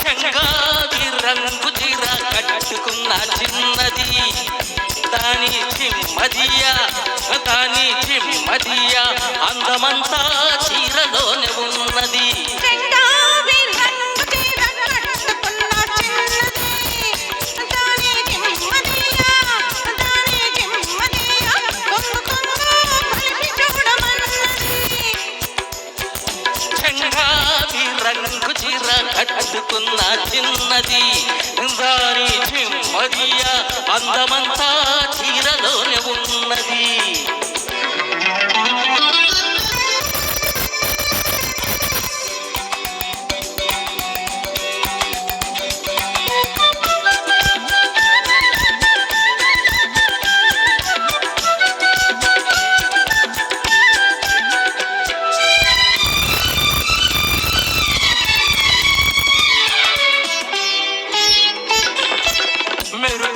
చంగాది రంగు తీర కట్టుకున్న చిన్నది దాని చిమ్మదియా దాని చిమ్మదియా అందమంతా చిన్నది. దారి చిమ్మదియా అందమంతా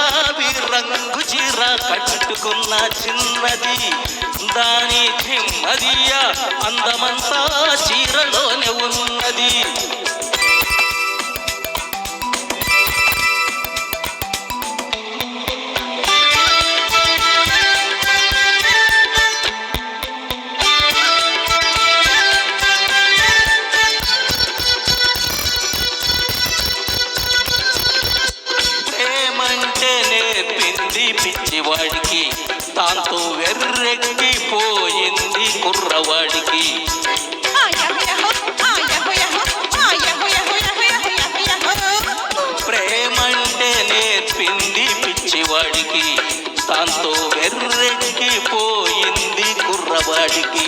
చంగావి రంగు చీర కట్టుకున్న చిన్నది. దాని చిమ్మదియ అందమంతా చీరలోనే ఉన్న పిచ్చివాడికి తాతో వెర్రెక్కిపోయింది కుర్రవాడికి. ప్రేమంటే నేర్పింది పిచ్చివాడికి. దాంతో వెర్రెక్కిపోయింది కుర్రవాడికి.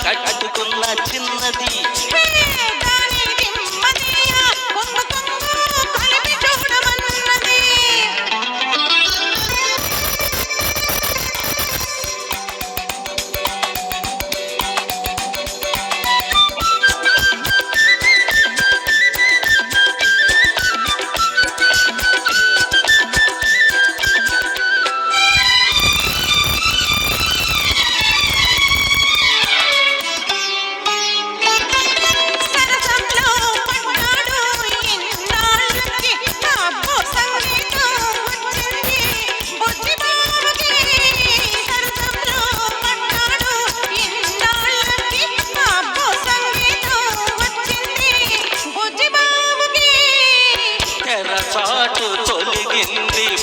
కట్టుకున్న చిన్నది.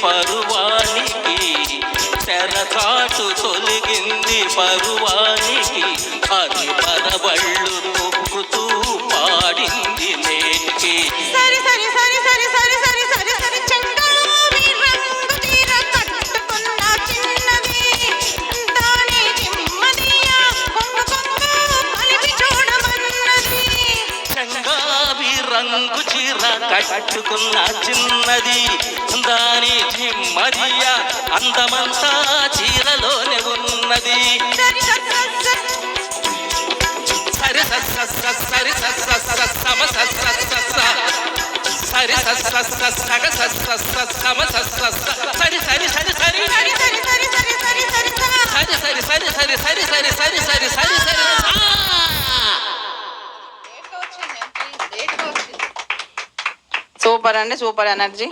పరువానికి తెరచాటు తొలిగింది పరువానికి. అది పరబళ్ళు రంగు చీర కట్టుకున్న చిన్నది దాని చిమ్మదియ అందమంతా చీరలోనే ఉన్నది సరి సరి సరి సరి సమ సగ సమ సరి సరి సరి సరి సరి సరి సరి సరి సరి సరి సరి సరి సరి సరి చూడండి సూపర్ ఎనర్జీ.